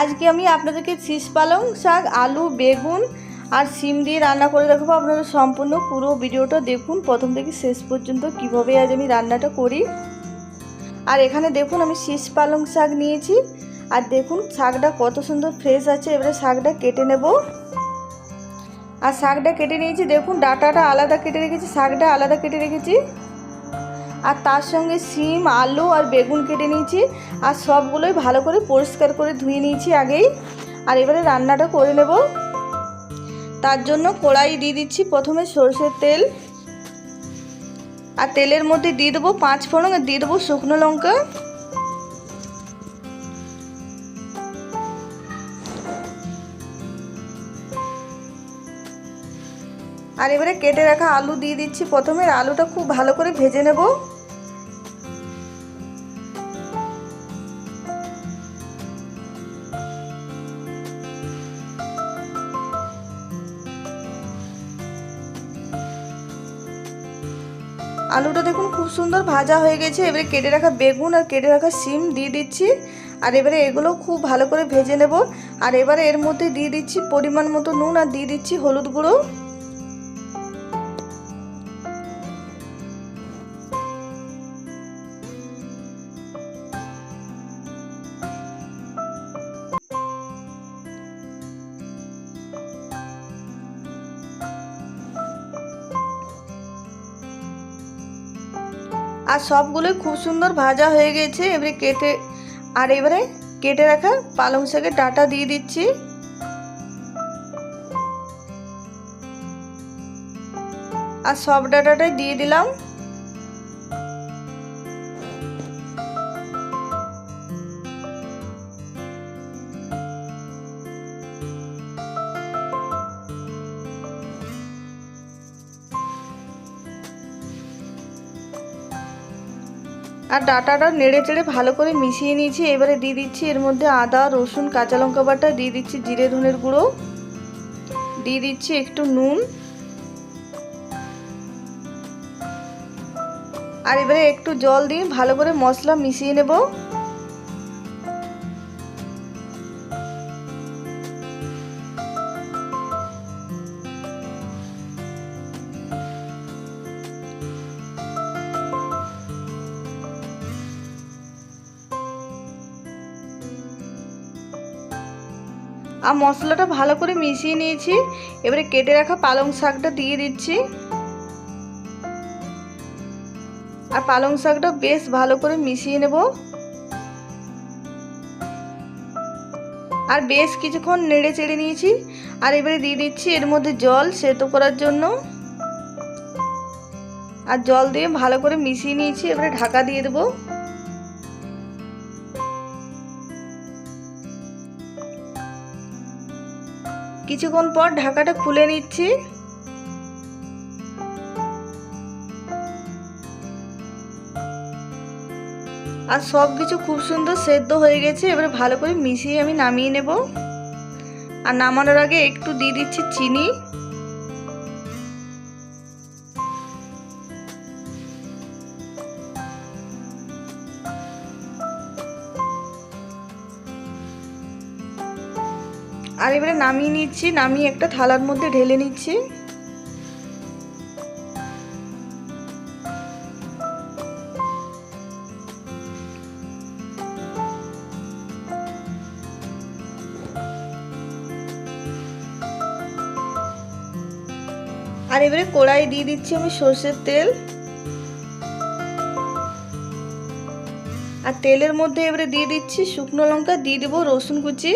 আজকে আমি আপনাদেরকে শীষ পালং শাক, আলু, বেগুন আর সিম দিয়ে রান্না করে দেখাবো। আপনারা সম্পূর্ণ পুরো ভিডিওটা দেখুন। প্রথম থেকে শেষ পর্যন্ত কীভাবে আজ আমি রান্নাটা করি। আর এখানে দেখুন, আমি শীষ পালং শাক নিয়েছি। আর দেখুন, শাকটা কত সুন্দর ফ্রেশ আছে। এবারে শাকটা কেটে নেব। আর শাকটা কেটে নিয়েছি, দেখুন, ডাটাটা আলাদা কেটে রেখেছি, শাকটা আলাদা কেটে রেখেছি। আর তার সঙ্গে সিম, আলু আর বেগুন কেটে নিয়েছি। আর সবগুলোই ভালো করে পরিষ্কার করে ধুয়ে নিয়েছি আগেই। আর এবারে রান্নাটা করে নেব। তার জন্য কড়াই দিয়ে দিচ্ছি প্রথমে সর্ষের তেল। আর তেলের মধ্যে দিয়ে দেবো পাঁচ ফোড়ন আর দিয়ে দেবো শুকনো লঙ্কা। আর এবারে কেটে রাখা আলু দিয়ে দিচ্ছি প্রথমে। আলুটা খুব ভালো করে ভেজে নেব। আলুটা দেখুন খুব সুন্দর ভাজা হয়ে গেছে। এবারে কেটে রাখা বেগুন আর কেটে রাখা সিম দিয়ে দিচ্ছি। আর এবারে এগুলো খুব ভালো করে ভেজে নেব। আর এবারে এর মধ্যে দিয়ে দিচ্ছি পরিমাণ মতো নুন আর দিয়ে দিচ্ছি হলুদ গুঁড়ো। আর সবগুলোই খুব সুন্দর ভাজা হয়ে গেছে। এবারে কেটে আর এবারে কেটে রাখা পালং শাকের ডাটা দিয়ে দিচ্ছি। আর সব ডাটাটাই দিয়ে দিলাম। আর ডাটাটা নেড়ে চেড়ে ভালো করে মিশিয়ে নিয়েছি। এবারে দিয়ে দিচ্ছি এর মধ্যে আদা, রসুন, কাঁচা লঙ্কা বাটা, দিয়ে দিচ্ছি জিরে, ধনের গুঁড়ো, দিয়ে দিচ্ছি একটু নুন। আর এবারে একটু জল দিয়ে ভালো করে মশলা মিশিয়ে নেব। আর মশলাটা ভালো করে মিশিয়ে নিয়েছি। এবারে কেটে রাখা পালং শাকটা দিয়ে দিচ্ছি। আর পালং শাকটা বেশ ভালো করে মিশিয়ে নেব। আর বেশ কিছুক্ষণ নেড়ে চেড়ে নিয়েছি। আর এবারে দিয়ে দিচ্ছি এর মধ্যে জল সেদ্ধ করার জন্য। আর জল দিয়ে ভালো করে মিশিয়ে নিয়েছি। এবারে ঢাকা দিয়ে দেবো। কিছুক্ষণ পর ঢাকাটা খুলে নিচ্ছি। আর সব কিছু খুব সুন্দর সেদ্ধ হয়ে গেছে, এবারে ভালো করে মিশিয়ে আমি নামিয়ে নেব। আর নামানোর আগে একটু দিয়ে দিচ্ছি চিনি। আর এবারে নামিয়ে নিচ্ছি, নামিয়ে একটা থালার মধ্যে ঢেলে নিচ্ছি। আর এবারে কড়াই দিয়ে দিচ্ছি আমি সর্ষের তেল। আর তেলের মধ্যে এবারে দিয়ে দিচ্ছি শুকনো লঙ্কা, দিয়ে দেবো রসুন কুচি।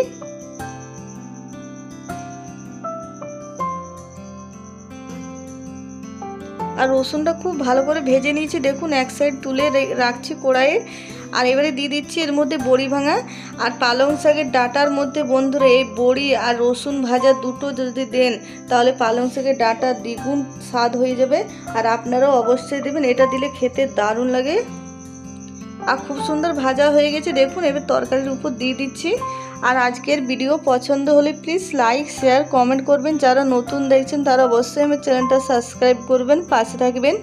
আর রসুনটা খুব ভালো করে ভেজে নিয়েছি। দেখুন, এক সাইড তুলে রাখছি কড়াইয়ে। আর এবারে দিয়ে দিচ্ছি এর মধ্যে বড়ি ভাঙা। আর পালং শাকের ডাটার মধ্যে বন্ধুরা, এই বড়ি আর রসুন ভাজা দুটো যদি দেন, তাহলে পালং শাকের ডাটা দ্বিগুণ স্বাদ হয়ে যাবে। আর আপনারাও অবশ্যই দেবেন, এটা দিলে খেতে দারুণ লাগে। আর খুব সুন্দর ভাজা হয়ে গেছে। দেখুন, এবার তরকারির উপর দিয়ে দিচ্ছি। আর আজকের ভিডিও পছন্দ হলে প্লিজ লাইক শেয়ার কমেন্ট করবেন। যারা নতুন দেখছেন, তারা অবশ্যই আমার চ্যানেলটা সাবস্ক্রাইব করবেন, পাশে থাকবেন।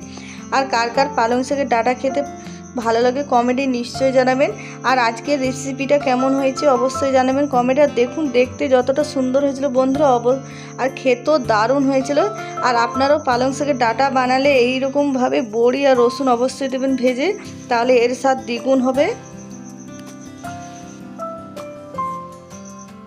আর কার কার পালং শাকের ডাটা খেতে ভালো লাগে কমেডি নিশ্চয়ই জানাবেন। আর আজকের রেসিপিটা কেমন হয়েছে অবশ্যই জানাবেন কমেডি আর দেখুন, দেখতে যতটা সুন্দর হয়েছিল বন্ধুরা, অব আর খেতেও দারুণ হয়েছিল। আর আপনারাও পালং শাকের ডাটা বানালে এইরকমভাবে বড়ি আর রসুন অবশ্যই দেবেন ভেজে, তাহলে এর স্বাদ দ্বিগুণ হবে।